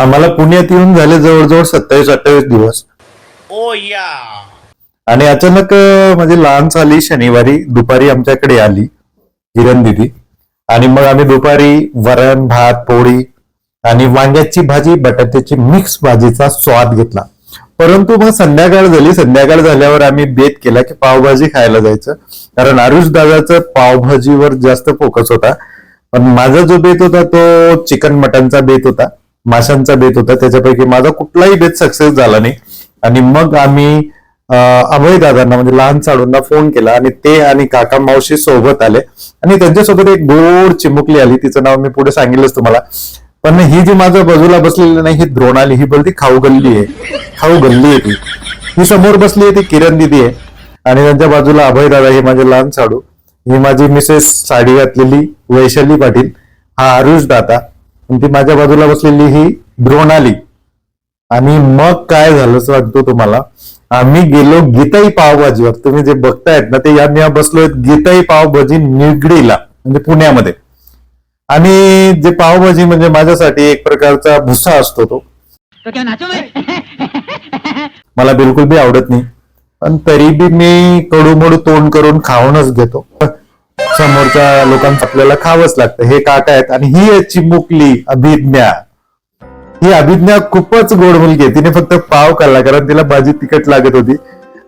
आम्हाला पुण्यात येऊन झाले जवळजवळ सत्तावीस अठ्ठावीस दिवस. Oh yeah. आणि अचानक अं, म्हणजे लहान झाली शनिवारी दुपारी आमच्याकडे आली किरण दिदी. आणि मग आम्ही दुपारी वरण भात पोळी आणि वांग्याची भाजी बटाट्याची मिक्स भाजीचा स्वाद घेतला. परंतु मग संध्याकाळ झाली. संध्याकाळ झाल्यावर आम्ही बेत केला की पावभाजी खायला जायचं. कारण आरुष दादाचं पावभाजीवर जास्त फोकस होता. पण माझा जो बेत होता तो चिकन मटनचा बेत होता. माशांचा बेत होता. त्याच्यापैकी माझा कुठलाही बेत सक्सेस झाला नाही. आणि मग आम्ही अभय दादांना म्हणजे लहान साडूंना फोन केला आणि ते आणि काका मावशी सोबत आले. आणि त्यांच्यासोबत एक गोड चिमुकली आली. तिचं नाव मी पुढे सांगितलंच तुम्हाला. पण ही जी माझ्या बाजूला बसलेली नाही ही द्रोणाली ही बोलती खाऊ गल्ली आहे. खाऊ गल्ली आहे ती. ही समोर बसली आहे ती किरण दिदी आहे. आणि त्यांच्या बाजूला अभय दादा हे माझे लहान साडू. ही माझी मिसेस साडी घातलेली वैशाली पाटील. हा आरुष दादा. ती माझ्या बाजूला बसलेली ही द्रोणाली आणि मग काय झालं सांगतो तुम्हाला? आम्ही गेलो गीताई पावभाजीवर. तुम्ही जे बघतायत ना ते आम्ही बसलोय गीताई पावभाजी निगडीला म्हणजे पुण्यामध्ये. आणि जे पावभाजी म्हणजे माझ्यासाठी एक प्रकारचा भुसा असतो तो. मला बिलकुल बी आवडत नाही. पण तरी बी मी कडूमडू तोंड करून खाऊनच घेतो. समोरच्या लोकांचं आपल्याला खावंच लागतं. हे काका आहेत आणि ही आहे चिमुकली अभिज्ञा. ही अभिज्ञा खूपच गोड मुलगी आहे. तिने फक्त पाव खाल्ला कारण तिला भाजी तिखट लागत होती.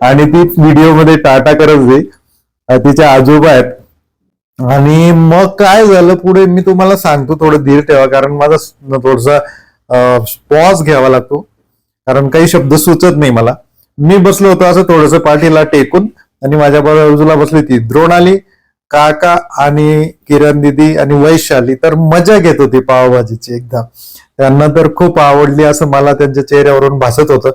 आणि ती व्हिडिओमध्ये टाटा करत होती. तिच्या आजोबा आहेत. आणि मग काय झालं पुढे मी तुम्हाला सांगतो थोडं धीर ठेवा कारण माझा थोडसा पॉज घ्यावा लागतो. कारण काही शब्द सुचत नाही मला. मी बसलो होतो असं थोडस पाठीला टेकून आणि माझ्या बाजूला बसली ती द्रोणाली. काका आणि किरण दिदी आणि वैशाली तर मजा घेत होती पावभाजीची एकदा. त्यांना तर खूप आवडली असं मला त्यांच्या चेहऱ्यावरून भासत होतं.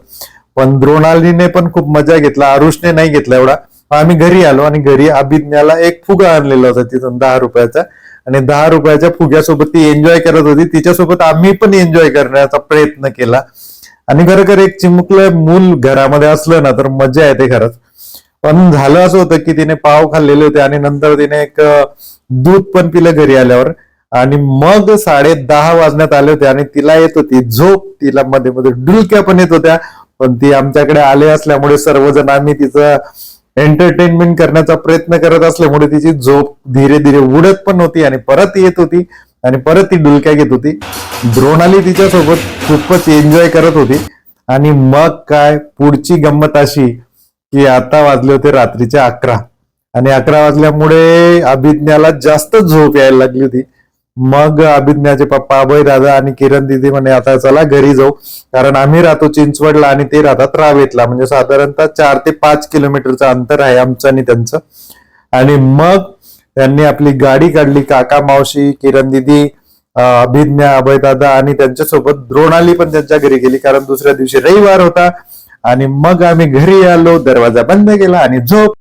पण द्रोणालीने पण खूप मजा घेतला आरुषने नाही घेतला एवढा. आम्ही घरी आलो आणि घरी अभिज्ञाला एक फुगा आणलेला होता तिथून दहा रुपयाचा. आणि दहा रुपयाच्या फुग्यासोबत ती एन्जॉय करत होती. तिच्यासोबत आम्ही पण एन्जॉय करण्याचा प्रयत्न केला. आणि खरोखर एक चिमुकलं मूल घरामध्ये असलं ना तर मजा येते खरंच. पण झालं असं होतं की तिने पाव खाल्लेले होते आणि नंतर तिने एक दूध पण पिलं घरी आल्यावर. आणि मग साडे दहा वाजण्यात आले होते आणि तिला येत होती झोप. तिला मध्ये मध्ये डुलक्या पण येत होत्या. पण ती आमच्याकडे आले असल्यामुळे सर्वजण आम्ही तिचं एंटरटेनमेंट करण्याचा प्रयत्न करत असल्यामुळे तिची झोप धीरे धीरे उडत पण होती आणि परत येत होती आणि परत ती डुलक्या घेत होती. द्रोणाली तिच्यासोबत खूपच एन्जॉय करत होती. आणि मग काय? पुढची गंमत अशी की आता वाजले होते रात्रीचे अकरा. आणि अकरा वाजल्यामुळे अभिज्ञाला जास्त झोप यायला लागली होती. मग अभिज्ञाचे पप्पा अभय दादा आणि किरण दिदी म्हणे आता चला घरी जाऊ. कारण आम्ही राहतो चिंचवडला आणि ते राहतात रावेतला. म्हणजे साधारणतः चार ते पाच किलोमीटरचं अंतर आहे आमचं आणि त्यांचं. आणि मग त्यांनी आपली गाडी काढली. काका मावशी किरण दिदी अभिज्ञा अभिज्ञा अभयदादा आणि त्यांच्यासोबत द्रोणाली पण त्यांच्या घरी गेली. कारण दुसऱ्या दिवशी रविवार होता. आणि मग आम्ही घरी आलो दरवाजा बंद केला आणि झोप